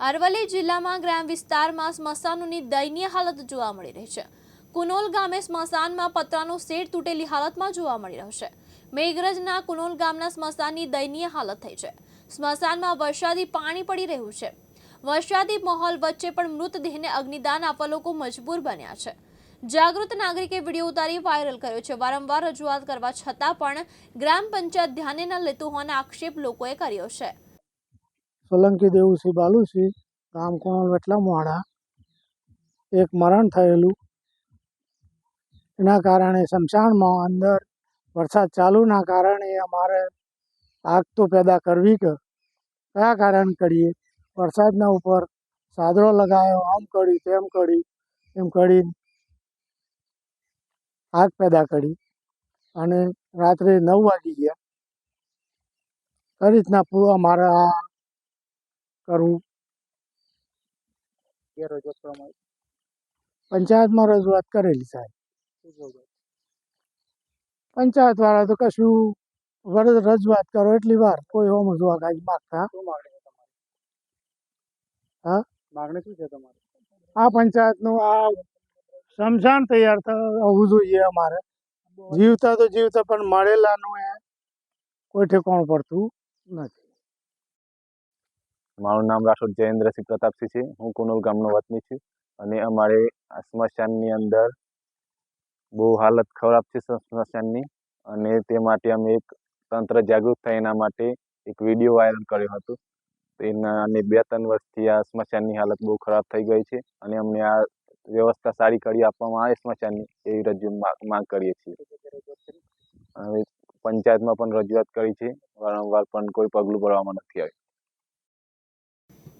અરવલ્લી જિલ્લામાં ગ્રામ વિસ્તારમાં સ્મશાનોની દયનીય હાલત જોવા મળી રહી છે. કુનોલ ગામે સ્મશાનમાં પતરાનો શેડ તૂટેલી હાલતમાં જોવા મળી રહ્યો છે. મેઘરજના કુનોલ ગામના સ્મશાનની દયનીય હાલત થઈ છે. સ્મશાનમાં વરસાદી પાણી પડી રહ્યું છે. વરસાદી માહોલ વચ્ચે પણ મૃતદેહને અગ્નિદાન આપવા લોકો મજબૂર બન્યા છે. જાગૃત નાગરિકે વીડિયો ઉતારી વાયરલ કર્યો છે. વારંવાર રજૂઆત કરવા છતાં પણ ગ્રામ પંચાયત ધ્યાને ન લેતું હોવાના આક્ષેપ લોકોએ કર્યો છે. સોલંકી દેવુસિંહ બાલુસિંહ ગામ કુણોલ વેટલા મોહાડા. એક મરણ થયેલું. એના કારણે શમશાનમાં અંદર વરસાદ ચાલુના કારણે અમારે આગ તો પેદા કરવી કે. કયા કારણ કરીએ? વરસાદના ઉપર સાદરો લગાવ્યો આમ કરી, તેમ કરી, એમ કરી આગ પેદા કરી. અને રાત્રે નવ વાગી ગયા. કઈ રીતના પૂ- અમારે આ કરવું પંચાયતમાં રજૂઆત કરેલી સાહેબ. પંચાયત વાળા તો કશું વરદ રજૂઆત કરો એટલી વાર. કોઈ હોમ જોવા કાંઈ માગતા. હા? માગણી શું છે તમારી? આ પંચાયતનું આ શમશાન તૈયાર થવું હોવું જોઈએ અમારે. જીવતા તો જીવતા પણ મળેલાનું એ કોઈ ઠેકાણું પડતું નથી. મારું નામ રાઠોડ જયેન્દ્રસિંહ પ્રતાપસિંહ છે. હું કુનોલ ગામનો વતની છું અને અમારે સ્મશાનની અંદર બહુ હાલત ખરાબ છે સ્મશાનની અને તે માટે અમે એક તંત્ર જાગૃત થાય એના માટે એક વીડિયો વાયરલ કર્યો હતો. એના અને બે ત્રણ વર્ષથી આ સ્મશાનની હાલત બહુ ખરાબ થઈ ગઈ છે અને અમને આ વ્યવસ્થા સારી કરી આપવામાં આવે સ્મશાનની એવી રજૂ માંગ કરીએ છીએ. પંચાયતમાં પણ રજૂઆત કરી છે. વારંવાર પણ કોઈ પગલું ભરવામાં નથી આવ્યું.